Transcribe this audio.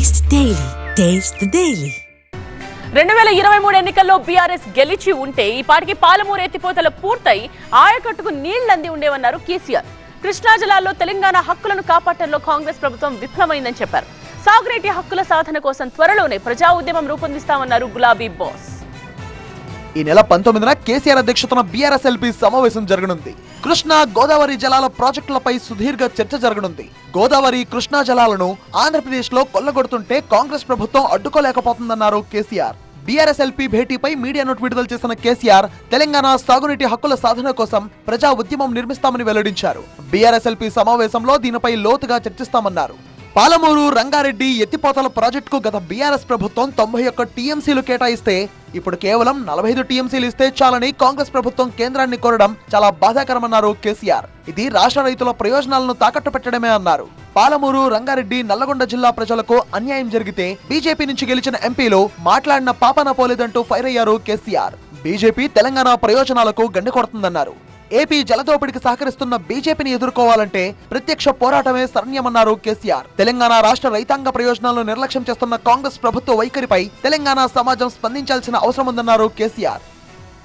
Daily. Taste the daily రెండు వేల ఇరవై మూడు ఎన్నికల్లో బీఆర్ఎస్ గెలిచి ఉంటే ఈ పాటికి పాలమూరు ఎత్తిపోతలు పూర్తయి ఆయకట్టుకు నీళ్ళంది ఉండేవన్నారు కేసీఆర్. కృష్ణా జలాల్లో తెలంగాణ హక్కులను కాపాడటంలో కాంగ్రెస్ ప్రభుత్వం విఫలమైందని చెప్పారు. సాగునీటి హక్కుల సాధన కోసం త్వరలోనే ప్రజా ఉద్యమం రూపొందిస్తామన్నారు గులాబీ బాస్. ఈ నెల పంతొమ్మిదిన కేసీఆర్ అధ్యక్షతన బీఆర్ఎస్ఎల్పీ సమావేశం జరగనుంది. కృష్ణా గోదావరి జలాల ప్రాజెక్టులపై సుదీర్ఘ చర్చ జరగనుంది. గోదావరి కృష్ణా జలాలను ఆంధ్రప్రదేశ్లో కొల్లగొడుతుంటే కాంగ్రెస్ ప్రభుత్వం అడ్డుకోలేకపోతుందన్నారు కేసీఆర్. బీఆర్ఎస్ఎల్పీ భేటీపై మీడియా నోట్ విడుదల చేసిన కేసీఆర్ తెలంగాణ సాగునీటి హక్కుల సాధన కోసం ప్రజా ఉద్యమం నిర్మిస్తామని వెల్లడించారు. బీఆర్ఎస్ఎల్పీ సమావేశంలో దీనిపై లోతుగా చర్చిస్తామన్నారు. పాలమూరు రంగారెడ్డి ఎత్తిపోతల ప్రాజెక్టుకు గత బీఆర్ఎస్ ప్రభుత్వం తొంభై ఒక్క టీఎంసీలు కేటాయిస్తే ఇప్పుడు కేవలం నలభై ఐదు టీఎంసీలు ఇస్తే చాలని కాంగ్రెస్ ప్రభుత్వం కేంద్రాన్ని కోరడం చాలా బాధాకరమన్నారు కేసీఆర్. ఇది రాష్ట్ర రైతుల ప్రయోజనాలను తాకట్టు పెట్టడమే అన్నారు. పాలమూరు రంగారెడ్డి నల్లగొండ జిల్లా ప్రజలకు అన్యాయం జరిగితే బీజేపీ నుంచి గెలిచిన ఎంపీలు మాట్లాడిన పాపన పోలేదంటూ ఫైర్ అయ్యారు కేసీఆర్. బీజేపీ తెలంగాణ ప్రయోజనాలకు గండి కొడుతుందన్నారు. ఏపీ జలదోపిడికి సహకరిస్తున్న బీజేపీని ఎదుర్కోవాలంటే ప్రత్యక్ష పోరాటమే శరణ్యమన్నారు కేసీఆర్. తెలంగాణ రాష్ట్ర రైతాంగ ప్రయోజనాలను నిర్లక్ష్యం చేస్తున్న కాంగ్రెస్ ప్రభుత్వ వైఖరిపై తెలంగాణ సమాజం స్పందించాల్సిన అవసరం ఉందన్నారు కేసీఆర్.